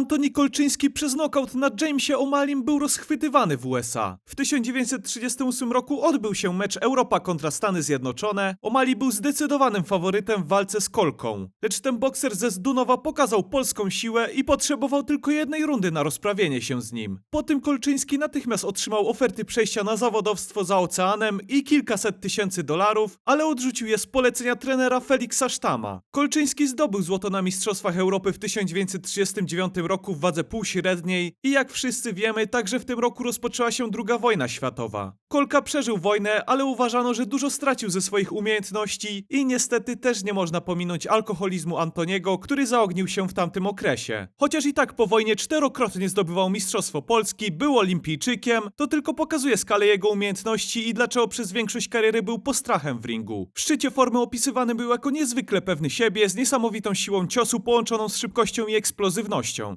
Antoni Kolczyński przez nokaut na Jamesie O'Malim był rozchwytywany w USA. W 1938 roku odbył się mecz Europa kontra Stany Zjednoczone. O'Malley był zdecydowanym faworytem w walce z Kolką. Lecz ten bokser ze Zdunowa pokazał polską siłę i potrzebował tylko jednej rundy na rozprawienie się z nim. Po tym Kolczyński natychmiast otrzymał oferty przejścia na zawodowstwo za oceanem i kilkaset tysięcy dolarów, ale odrzucił je z polecenia trenera Feliksa Sztama. Kolczyński zdobył złoto na Mistrzostwach Europy w 1939 roku w wadze półśredniej i jak wszyscy wiemy, także w tym roku rozpoczęła się II wojna światowa. Kolka przeżył wojnę, ale uważano, że dużo stracił ze swoich umiejętności i niestety też nie można pominąć alkoholizmu Antoniego, który zaognił się w tamtym okresie. Chociaż i tak po wojnie czterokrotnie zdobywał Mistrzostwo Polski, był olimpijczykiem, to tylko pokazuje skalę jego umiejętności i dlaczego przez większość kariery był postrachem w ringu. W szczycie formy opisywany był jako niezwykle pewny siebie, z niesamowitą siłą ciosu połączoną z szybkością i eksplozywnością.